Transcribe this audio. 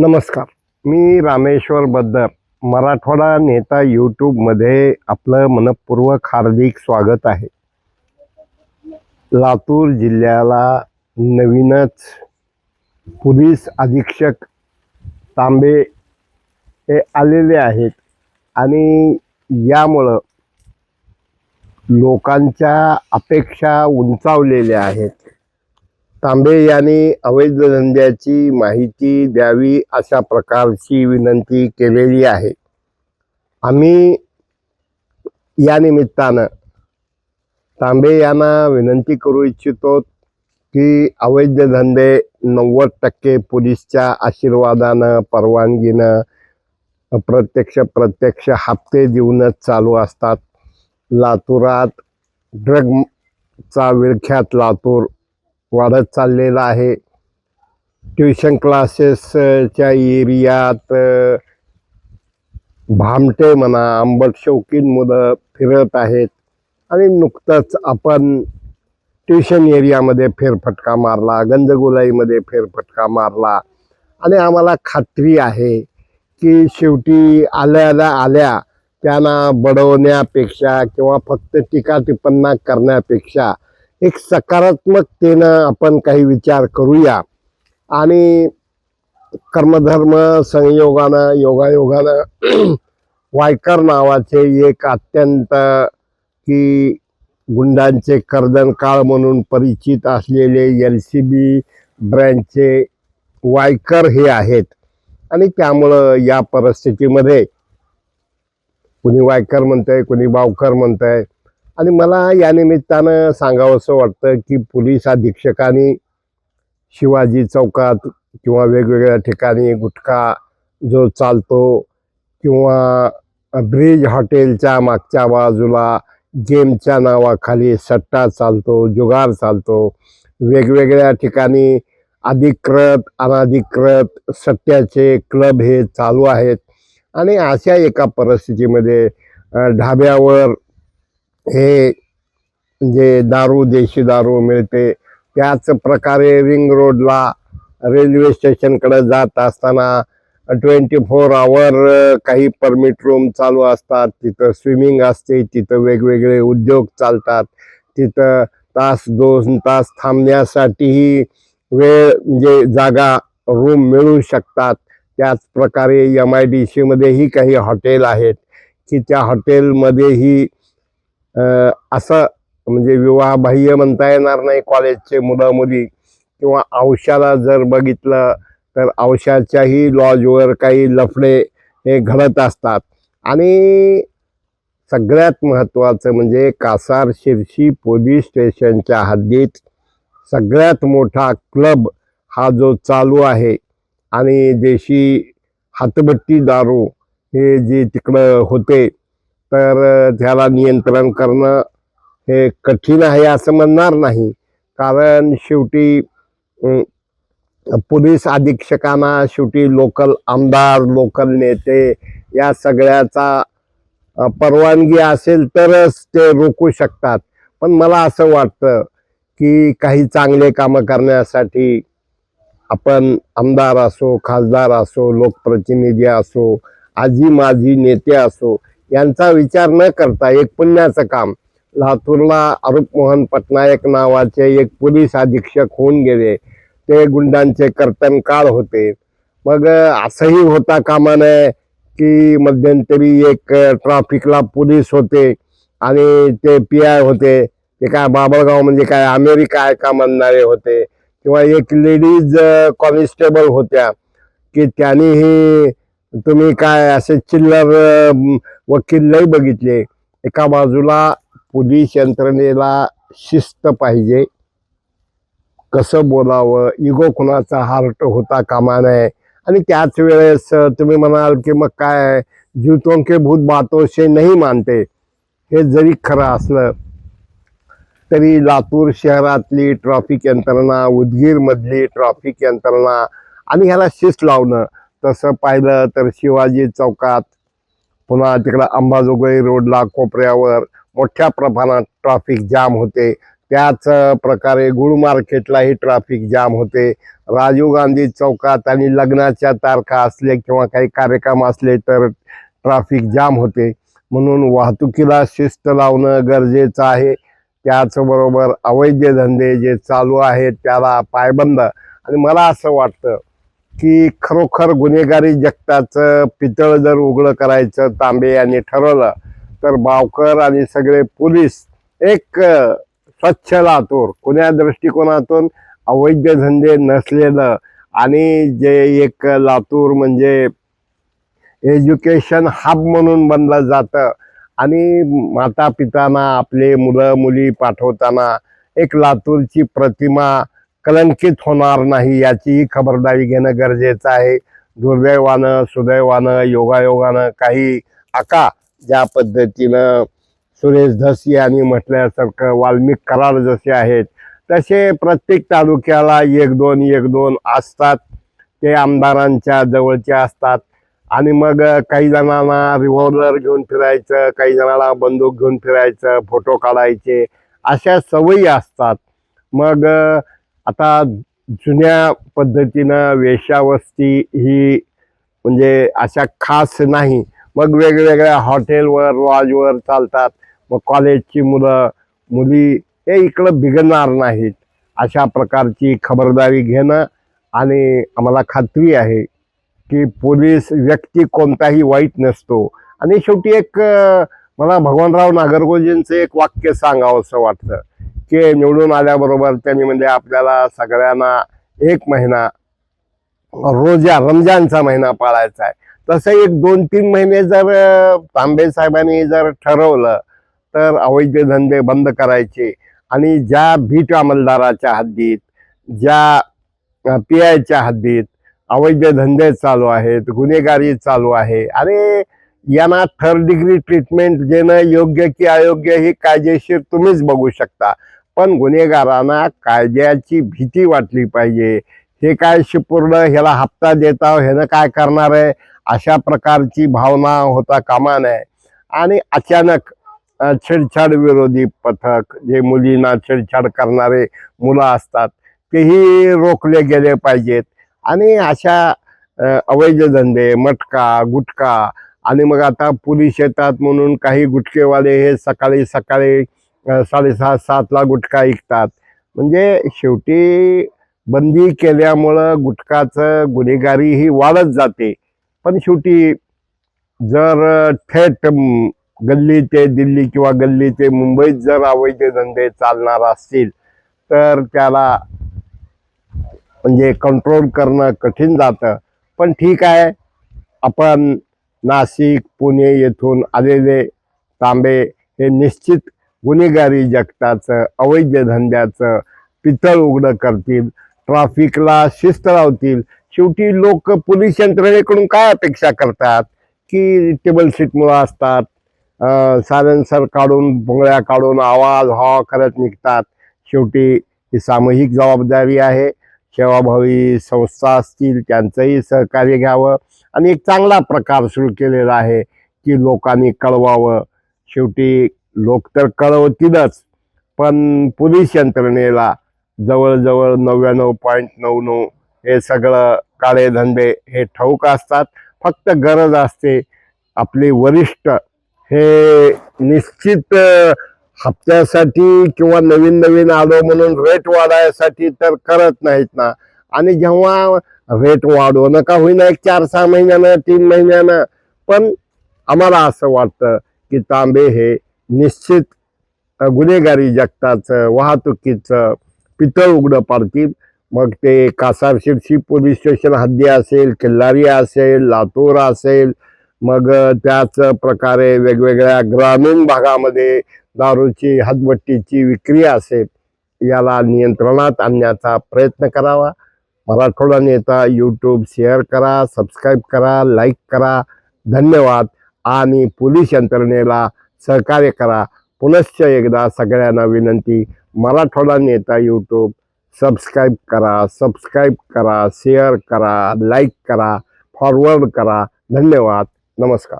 नमस्कार. मी रामेश्वर बद्दर मराठवाडा नेता यूट्यूबमध्ये आपलं मनपूर्वक हार्दिक स्वागत आहे. लातूर जिल्ह्याला नवीनच पोलीस अधीक्षक तांबे हे आलेले आहेत आणि यामुळं लोकांच्या अपेक्षा उंचावलेल्या आहेत. तांबे यांनी अवैध धंद्याची माहिती द्यावी अशा प्रकारची विनंती केलेली आहे. आम्ही या निमित्तानं तांबे यांना विनंती करू इच्छितो की अवैध धंदे नव्वद टक्के पोलीसच्या आशीर्वादानं परवानगीनं प्रत्यक्ष प्रत्यक्ष हप्ते देऊनच चालू असतात. लातूरात ड्रगचा विळख्यात लातूर वाढत चाललेला आहे. ट्युशन क्लासेसच्या एरियात भामटे म्हणा आंबट शौकीन मुलं फिरत आहेत. आणि नुकतंच आपण ट्युशन एरियामध्ये फेरफटका मारला गंजगोलाईमध्ये फेरफटका मारला. आणि आम्हाला खात्री आहे की शेवटी आल्या आल्या आल्या त्यांना बडवण्यापेक्षा किंवा फक्त टीका टिप्पण्या करण्यापेक्षा एक सकारात्मकतेनं आपण काही विचार करूया. आणि कर्मधर्म संयोगानं योगायोगानं वायकर नावाचे एक अत्यंत की गुंडांचे कर्दन काळ म्हणून परिचित असलेले एल सी बी ब्रँडचे वायकर हे आहेत. आणि त्यामुळं या परिस्थितीमध्ये कुणी वायकर म्हणतंय कुणी बावकर म्हणतंय आणि मला या निमित्तानं सांगावंसं वाटतं की पोलीस अधीक्षकांनी शिवाजी चौकात किंवा वेगवेगळ्या ठिकाणी गुटखा जो चालतो किंवा ब्रिज हॉटेलच्या मागच्या बाजूला गेमच्या नावाखाली सट्टा चालतो जुगार चालतो वेगवेगळ्या ठिकाणी अधिकृत अनाधिकृत सट्ट्याचे क्लब हे चालू आहेत. आणि अशा एका परिस्थितीमध्ये ढाब्यावर हे जे दारू देशी दारू मिळते त्याच प्रकारे रिंग रोडला रेल्वे स्टेशनकडे जात असताना ट्वेंटी फोर आवर काही परमिट रूम चालू असतात तिथं स्विमिंग असते तिथं वेगवेगळे उद्योग चालतात तिथं तास दोन तास थांबण्यासाठीही वेळ म्हणजे जागा रूम मिळू शकतात. त्याच प्रकारे एम आय डी सीमध्येही काही हॉटेल आहेत की त्या हॉटेलमध्येही असं म्हणजे विवाहबाह्य म्हणता येणार नाही कॉलेजचे मुलं मुली किंवा औषधाला जर बघितलं तर औषधाच्याही लॉजवर काही लफडे हे घडत असतात. आणि सगळ्यात महत्त्वाचं म्हणजे कासार शिरशी पोलीस स्टेशनच्या हद्दीत सगळ्यात मोठा क्लब हा जो चालू आहे आणि देशी हातभट्टी दारू हे जे तिकडं होते तर त्याला नियंत्रण करणं हे कठीण आहे असं म्हणणार नाही. कारण शेवटी पोलीस अधीक्षकांना शेवटी लोकल आमदार लोकल नेते या सगळ्याचा परवानगी असेल तरच ते रोखू शकतात. पण मला असं वाटतं की काही चांगले कामं करण्यासाठी आपण आमदार असो खासदार असो लोकप्रतिनिधी असो आजी माजी नेते असो यांचा विचार न करता एक पुण्याचं काम. लातूरला अरुप मोहन पटनायक नावाचे एक पोलीस अधीक्षक होऊन गेले. ते गुंडांचे कर्तन काळ होते. मग असंही होता कामा नये की मध्यंतरी एक ट्रॅफिकला पोलीस होते आणि ते पी आय होते. ते काय बाबळगाव म्हणजे काय अमेरिका आहे का म्हणणारे होते. किंवा एक लेडीज कॉन्स्टेबल होत्या की त्यांनीही तुम्ही काय असे चिल्लर वकील लई बघितले? एका बाजूला पोलीस यंत्रणेला शिस्त पाहिजे. कसं बोलावं? इगो कुणाचा हार्ट होता कामा नये? आणि त्याच वेळेस तुम्ही म्हणाल की मग काय? जीवतों के भूत बातोशे नाही मानते. हे जरी खरं असलं तरी लातूर शहरातली ट्रॉफिक यंत्रणा उदगीरमधली ट्रॉफिक यंत्रणा आणि ह्याला शिस्त लावणं तसं पाहिलं तर शिवाजी चौकात पुन्हा तिकडं अंबाजोगाई रोडला कोपऱ्यावर मोठ्या प्रमाणात ट्रॅफिक जाम होते. त्याच प्रकारे गुळ मार्केटलाही ट्रॅफिक जाम होते. राजीव गांधी चौकात आणि लग्नाच्या तारखा असले किंवा काही कार्यक्रम असले तर ट्रॅफिक जाम होते. म्हणून वाहतुकीला शिस्त लावणं गरजेचं आहे. त्याचबरोबर अवैध धंदे जे चालू आहेत त्याला पायबंद. आणि मला असं वाटतं की खरोखर गुन्हेगारी जगताचं पितळ जर उघडं करायचं तांबे यांनी ठरवलं तर बावकर आणि सगळे पोलीस एक स्वच्छ लातूर. कुण्या दृष्टिकोनातून अवैध धंदे नसलेलं आणि जे एक लातूर म्हणजे एज्युकेशन हब म्हणून बनलं जातं आणि माता पितांना आपले मुलं मुली पाठवताना एक लातूरची प्रतिमा कलंकित होणार नाही याचीही खबरदारी घेणं गरजेचं आहे. दुर्दैवानं सुदैवानं योगायोगानं काही आका ज्या पद्धतीनं सुरेश धस यांनी म्हटल्यासारखं वाल्मिक करार जसे आहेत तसे प्रत्येक तालुक्याला एक दोन एक दोन असतात. ते आमदारांच्या जवळचे असतात. आणि मग काही जणांना रिव्हॉल्वर घेऊन फिरायचं काही जणांना बंदूक घेऊन फिरायचं फोटो काढायचे अशा सवयी असतात. मग आता जुन्या पद्धतीनं वेशावस्ती ही म्हणजे अशा खास नाही. मग वेगवेगळ्या हॉटेलवर लॉजवर चालतात. मग कॉलेजची मुलं मुली हे इकडं बिघडणार नाहीत. अशा प्रकारची खबरदारी घेणं आणि आम्हाला खात्री आहे की पोलीस व्यक्ती कोणताही वाईट नसतो. आणि शेवटी एक मला भगवानराव नागरगोजींचं एक वाक्य सांगावं असं वाटतं. के निवडून आल्याबरोबर त्यांनी म्हणजे आपल्याला सगळ्यांना एक महिना रोजा रमजानचा महिना पाळायचा आहे. तसं एक दोन तीन महिने जर तांबे साहेबांनी जर ठरवलं तर अवैध धंदे बंद करायचे आणि ज्या भीट अंमलदाराच्या हद्दीत ज्या पी आयच्या हद्दीत अवैध धंदे चालू आहेत गुन्हेगारी चालू आहे अरे यांना थर्ड डिग्री ट्रीटमेंट देणं योग्य की अयोग्य ही कायदेशीर तुम्हीच बघू शकता. पण गुन्हेगारांना कायद्याची भीती वाटली पाहिजे. हे काय शिपूर्ण ह्याला हप्ता देता ह्यानं काय करणार आहे? अशा प्रकारची भावना होता कामा नये. आणि अचानक छेडछाड विरोधी पथक जे मुलींना छेडछाड करणारे मुलं असतात तेही रोखले गेले पाहिजेत. आणि अशा अवैध धंदे मटका गुटखा आणि मग आता पोलीस येतात म्हणून काही गुटखेवाले हे सकाळी सकाळी साडेसहा सातला गुटखा विकतात म्हणजे शेवटी बंदी केल्यामुळं गुटखाचं गुन्हेगारी ही वाढत जाते. पण शेवटी जर थेट गल्ली ते दिल्ली किंवा गल्ली ते मुंबईत जर अवैध धंदे चालणार असतील तर त्याला म्हणजे कंट्रोल करणं कठीण जातं. पण ठीक आहे आपण नाशिक पुणे येथून आलेले तांबे हे निश्चित गुन्हेगारी जगताचं अवैध धंद्याचं पितळ उघडं करतील ट्रॅफिकला शिस्त लावतील. शेवटी लोक पोलीस यंत्रणेकडून काय अपेक्षा करतात? की टेबल सीट मुलं असतात सायलेन्सर काढून भोंगळ्या काढून आवाज हॉ करत निघतात. शेवटी ही सामूहिक जबाबदारी आहे. सेवाभावी संस्था असतील त्यांचंही सहकार्य घ्यावं. आणि एक चांगला प्रकार सुरू केलेला आहे की लोकांनी कळवावं. शेवटी लोक तर कळवतीलच. पण पोलीस यंत्रणेला जवळजवळ नव्याण्णव पॉईंट नऊ नऊ हे सगळं काळे धंदे हे ठाऊक असतात. फक्त गरज असते आपले वरिष्ठ हे निश्चित हप्त्यासाठी किंवा नवीन नवीन आलो म्हणून रेट वाढायसाठी तर करत नाहीत ना. आणि जेव्हा रेट वाढवणं का होईना एक चार सहा महिन्यानं तीन महिन्यानं. पण आम्हाला असं वाटतं की तांबे हे निश्चित गुन्हेगारी जगताचं वाहतुकीचं पितळ उघडं पाडतील. मग ते कासार शिरशी पोलीस स्टेशन हद्दी असेल किल्लारी असेल लातूर असेल मग त्याच प्रकारे वेगवेगळ्या ग्रामीण भागामध्ये दारूची हदबट्टीची विक्री असेल याला नियंत्रणात आणण्याचा प्रयत्न करावा. मराठवाडा नेता यूट्यूब शेअर करा सबस्क्राईब करा लाईक करा. धन्यवाद. आणि पोलीस यंत्रणेला सहकार्य करा. पुनश्च एकदा सगळ्यांना विनंती मराठवाडा नेता यूट्यूब सबस्क्राईब करा सबस्क्राईब करा शेअर करा लाईक करा फॉरवर्ड करा. धन्यवाद. नमस्कार.